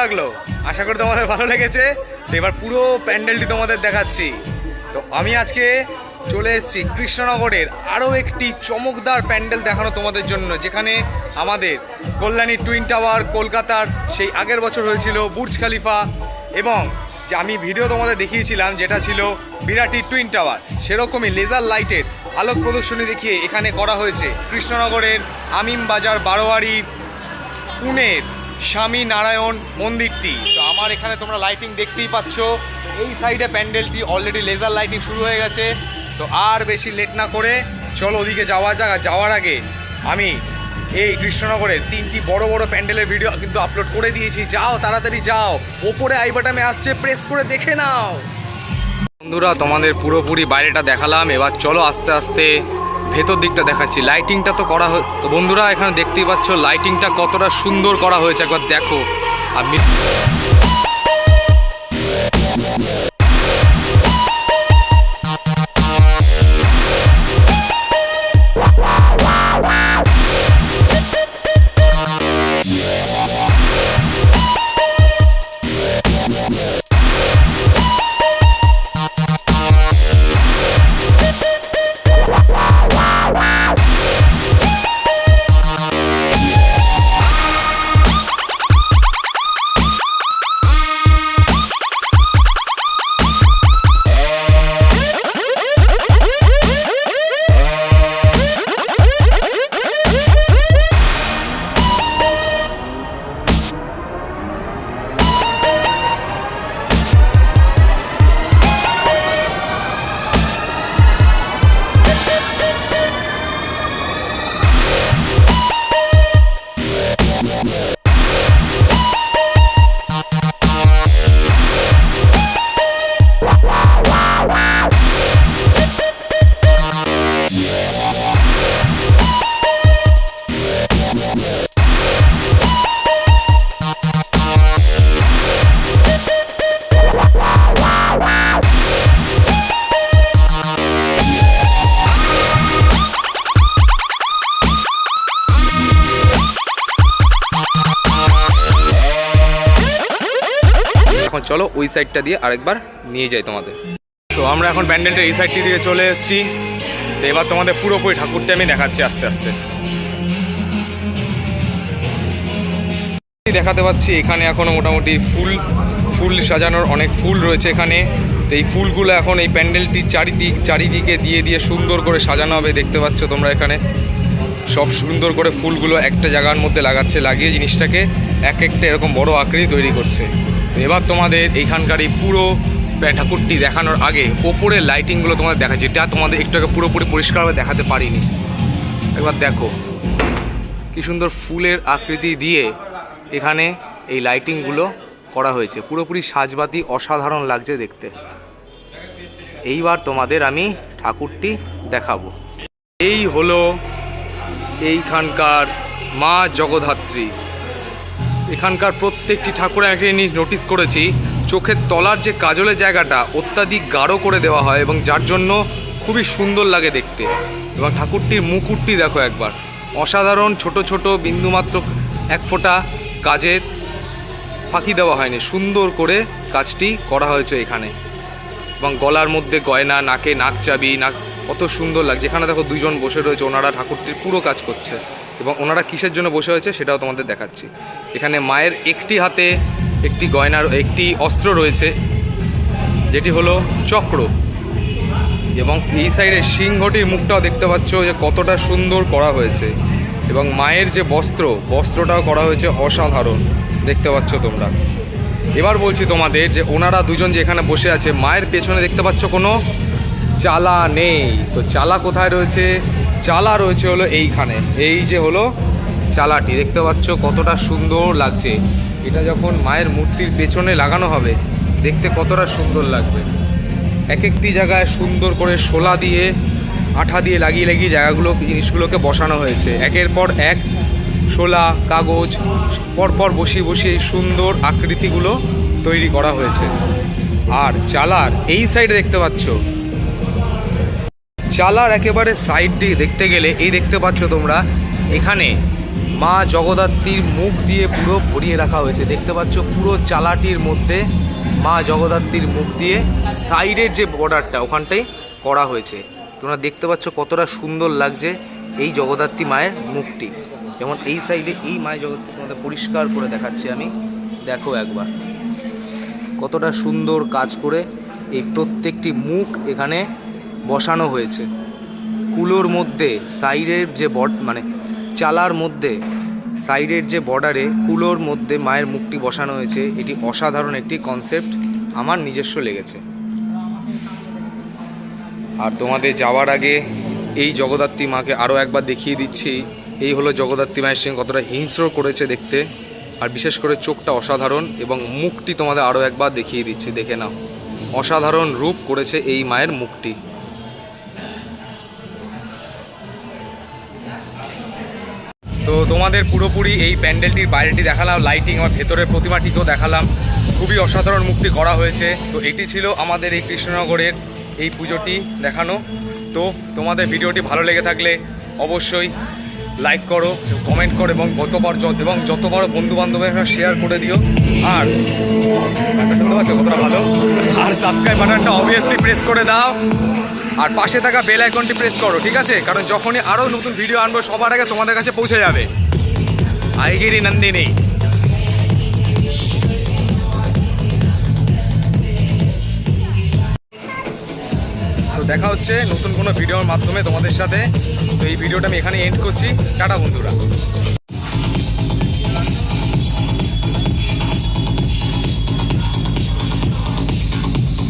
লাগল? আশা করি তোমাদের ভালো লেগেছে। তো এবার পুরো প্যান্ডেলটি তোমাদের দেখাচ্ছি। তো আমি আজকে চলে এসেছি কৃষ্ণনগরের আরও একটি চমকদার প্যান্ডেল দেখানো তোমাদের জন্য, যেখানে আমাদের কল্যাণী টুইন টাওয়ার কলকাতার সেই আগের বছর হয়েছিল বুর্জ খালিফা এবং যে আমি ভিডিও তোমাদের দেখিয়েছিলাম, যেটা ছিল বিরাটি টুইন টাওয়ার। সেরকমই লেজার লাইটের আলোক প্রদর্শনী দেখিয়ে এখানে করা হয়েছে কৃষ্ণনগরের আমিম বাজার বারোয়ারি, পুনের স্বামী নারায়ণ মন্দিরটি। তো আমার এখানে তোমরা লাইটিং দেখতেই পাচ্ছ। এই সাইডে প্যান্ডেলটি অলরেডি লেজার লাইটিং শুরু হয়ে গেছে। তো আর বেশি লেট না করে চলো ওদিকে যাওয়া যাক। যাওয়ার আগে আমি এই কৃষ্ণনগরের তিনটি বড় বড় প্যান্ডেলের ভিডিও কিন্তু আপলোড করে দিয়েছি। যাও, তাড়াতাড়ি যাও। ওপরে আই বাটনে আসছে প্রেস করে দেখে নাও। বন্ধুরা, তোমাদের পুরোপুরি বাইরেটা দেখালাম। এবার চলো আস্তে আস্তে ভেতর দিকটা দেখাচ্ছি। লাইটিংটা তো করা তো বন্ধুরা, এখানে দেখতেই পাচ্ছ লাইটিংটা কতটা সুন্দর করা হয়েছে। একবার দেখো। আর চলো ওই সাইডটা দিয়ে আরেকবার নিয়ে যাই তোমাদের। তো আমরা এখন প্যান্ডেলটা এই সাইডটি দিয়ে চলে এসেছি। এবার তোমাদের পুরোপুরি ঠাকুরটা আমি দেখাচ্ছি আস্তে আস্তে। দেখাতে পাচ্ছি, এখানে এখনও মোটামুটি ফুল ফুল সাজানোর অনেক ফুল রয়েছে এখানে। তো এই ফুলগুলো এখন এই প্যান্ডেলটির চারিদিক, চারিদিকে দিয়ে দিয়ে সুন্দর করে সাজানো হবে, দেখতে পাচ্ছ তোমরা এখানে। সব সুন্দর করে ফুলগুলো একটা জায়গার মধ্যে লাগাচ্ছে, লাগিয়ে জিনিসটাকে। এক একটা এরকম বড় আকৃতি তৈরি করছে। এবার তোমাদের এইখানকার এই পুরো ঠাকুরটি দেখানোর আগে ওপরের লাইটিংগুলো তোমাদের দেখাচ্ছি। এটা তোমাদের একটু আগে পুরোপুরি পরিষ্কারভাবে দেখাতে পারিনি। একবার দেখো। কি সুন্দর ফুলের আকৃতি দিয়ে এখানে এই লাইটিংগুলো করা হয়েছে। পুরোপুরি সাজবাতি অসাধারণ লাগছে দেখতে। এইবার তোমাদের আমি ঠাকুরটি দেখাবো। এই হলো এইখানকার মা জগদ্ধাত্রী। এখানকার প্রত্যেকটি ঠাকুরের একটা জিনিস নোটিস করেছি। চোখের তলার যে কাজলের জায়গাটা, অত্যাধিক গাঢ় করে দেওয়া হয় এবং যার জন্য খুবই সুন্দর লাগে দেখতে। এবং ঠাকুরটির মুকুটটি দেখো একবার। অসাধারণ ছোট ছোট বিন্দুমাত্র এক ফোঁটা কাজের ফাঁকি দেওয়া হয়নি। সুন্দর করে কাজটি করা হয়েছে এখানে। এবং গলার মধ্যে গয়না, নাকে নাক চাবি, নাক কত সুন্দর লাগছে। এখানে দেখো দুজন বসে রয়েছে, ওনারা ঠাকুরটির পুরো কাজ করছে। এবং ওনারা কিসের জন্য বসে হয়েছে সেটাও তোমাদের দেখাচ্ছি। এখানে মায়ের একটি হাতে একটি গয়নার একটি অস্ত্র রয়েছে, যেটি হলো চক্র। এবং এই সাইডে সিংহটির মুখটাও দেখতে পাচ্ছ যে কতটা সুন্দর করা হয়েছে। এবং মায়ের যে বস্ত্র, বস্ত্রটাও করা হয়েছে অসাধারণ, দেখতে পাচ্ছ তোমরা। এবার বলছি তোমাদের যে ওনারা দুজন যে এখানে বসে আছে, মায়ের পেছনে দেখতে পাচ্ছ কোনো চালা নেই। তো চালা কোথায় রয়েছে? চালা রয়েছে হলো এইখানে। এই যে হলো চালাটি, দেখতে পাচ্ছ কতটা সুন্দর লাগছে। এটা যখন মায়ের মূর্তির পেছনে লাগানো হবে, দেখতে কতটা সুন্দর লাগবে। এক একটি জায়গায় সুন্দর করে শোলা দিয়ে, আঠা দিয়ে লাগিয়ে লাগিয়ে জায়গাগুলো, জিনিসগুলোকে বসানো হয়েছে। একের পর এক শোলা, কাগজ, পরপর বসিয়ে বসিয়ে এই সুন্দর আকৃতিগুলো তৈরি করা হয়েছে। আর চালার এই সাইডে দেখতে পাচ্ছ চালার একেবারে সাইডটি দেখতে গেলে, এই দেখতে পাচ্ছ তোমরা, এখানে মা জগদ্ধাত্রীর মুখ দিয়ে পুরো ভরিয়ে রাখা হয়েছে। দেখতে পাচ্ছ পুরো চালাটির মধ্যে মা জগদ্ধাত্রীর মুখ দিয়ে সাইডের যে বর্ডারটা ওখানটাই করা হয়েছে। তোমরা দেখতে পাচ্ছ কতটা সুন্দর লাগছে এই জগদ্ধাত্রী মায়ের মুখটি। যেমন এই সাইডে এই মায়ের জগৎ তোমাদের পরিষ্কার করে দেখাচ্ছি আমি। দেখো একবার। কতটা সুন্দর কাজ করে এই প্রত্যেকটি মুখ এখানে বসানো হয়েছে। কুলোর মধ্যে সাইডের যে বড মানে চালার মধ্যে সাইডের যে বর্ডারে কুলোর মধ্যে মায়ের মুখটি বসানো হয়েছে, এটি অসাধারণ একটি কনসেপ্ট আমার নিজস্ব লেগেছে। আর তোমাদের যাওয়ার আগে এই জগদ্ধাত্রী মাকে আরও একবার দেখিয়ে দিচ্ছি। এই হলো জগদ্ধাত্রী মায়ের সঙ্গে কতটা হিংস্র করেছে দেখতে। আর বিশেষ করে চোখটা অসাধারণ এবং মুখটি তোমাদের আরও একবার দেখিয়ে দিচ্ছি, দেখে নাও। অসাধারণ রূপ করেছে এই মায়ের মুখটি। তো তোমাদের পুরোপুরি এই প্যান্ডেলটির বাইরেটি দেখালাম লাইটিং আমার ভেতরের প্রতিমাটিকেও দেখালাম। খুবই অসাধারণ মুক্তি করা হয়েছে। তো এটি ছিল আমাদের এই কৃষ্ণনগরের এই পুজোটি দেখানো। তো তোমাদের ভিডিওটি ভালো লেগে থাকলে অবশ্যই লাইক করো কমেন্ট করো এবং যতবার যত- এবং যত বড়ো বন্ধু বান্ধবের শেয়ার করে দিও। আর কতটা ভালো আর সাবস্ক্রাইব বাটনটা অবভিয়াসলি প্রেস করে দাও। আর পাশে থাকা বেল আইকনটি প্রেস করো, ঠিক আছে? কারণ যখনই আরও নতুন ভিডিও আনব, সবার আগে তোমাদের কাছে পৌঁছে যাবে। আইগিরি নন্দিনী। তো দেখা হচ্ছে নতুন কোনো ভিডিওর মাধ্যমে তোমাদের সাথে। তো এই ভিডিওটা আমি এখানে এন্ড করছি। টাটা বন্ধুরা।